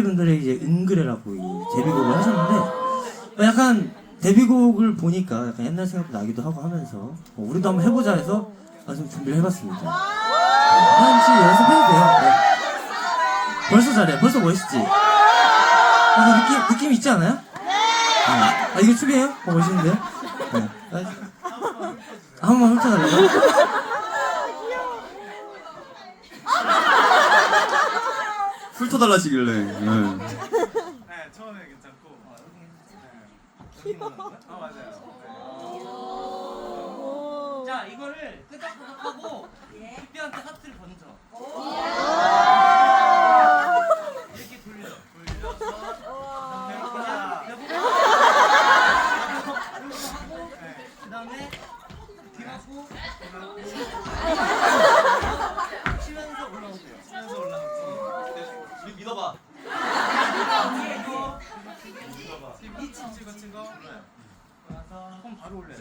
분들의 이제 은그레라고 이 데뷔곡을 하셨는데 어, 약간 데뷔곡을 보니까 약간 옛날 생각도 나기도 하고 하면서 어, 우리도 한번 해보자 해서 아, 좀 준비를 해봤습니다. 한치 연습해도 돼요. 네. 벌써 잘해. 벌써 멋있지? 아, 느낌 느낌 있지 않아요? 아, 아, 이거 춤이에요? 어, 멋있는데요? 네. 아, 한 번만 훑어달라고? 훑어달라시길래. 네. 네, 처음에 괜찮고. 네. 아, 맞아요. 자, 이거를 끄덕끄덕하고 삐삐한테 하트를 번져. 이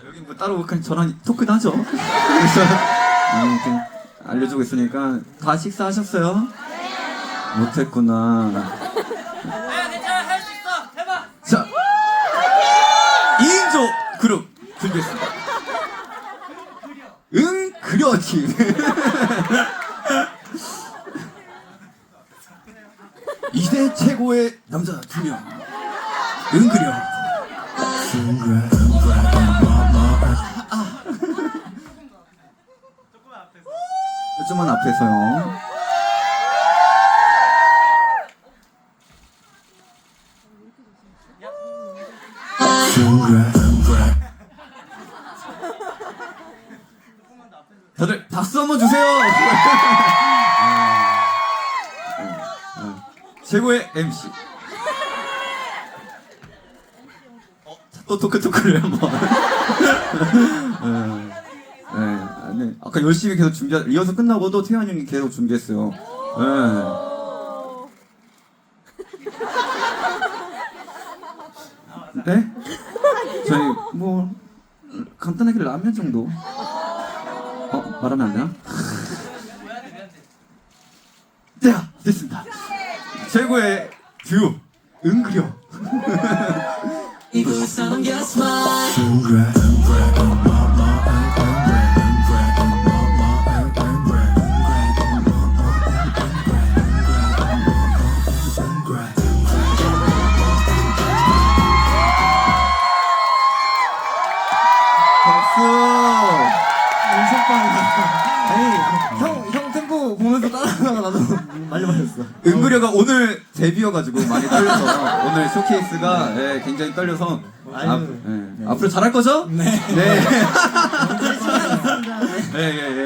여기 뭐 따로 그냥 저랑 토크도 하죠. 그래서 음, 좀 알려주고 있으니까 다 식사하셨어요? 못했구나. 야, 괜찮아. 할 수 있어. 해봐. 자, 2인조 그룹 준비했습니다. 응, 그려팀. 이대 최고의 남자 두 명. 응, 그려. 조금 앞에서. 좀만 앞에서요. 다들 박수 한번 주세요. 최고의 MC. 어, 또 토크 토크를 한번. 네. 네, 아, 네. 아까 열심히 계속 준비, 리허설 끝나고도 태환 형이 계속 준비했어요. 네. 네? 저희 뭐 간단하게 라면 정도. 어 말하면 안 되나? 자 됐습니다. 최고의 듀오 은그려. 박수. 인석방이다. 아니, 형, 형 템포 보면서 따라하다가 나도 말려버렸어. 은그려가 오늘 데뷔여가지고 많이 떨려서 오늘 쇼케이스가 예, 굉장히 떨려서 아유, 앞, 예. 앞으로 잘할 거죠? 네. 네. 예, 예, 예.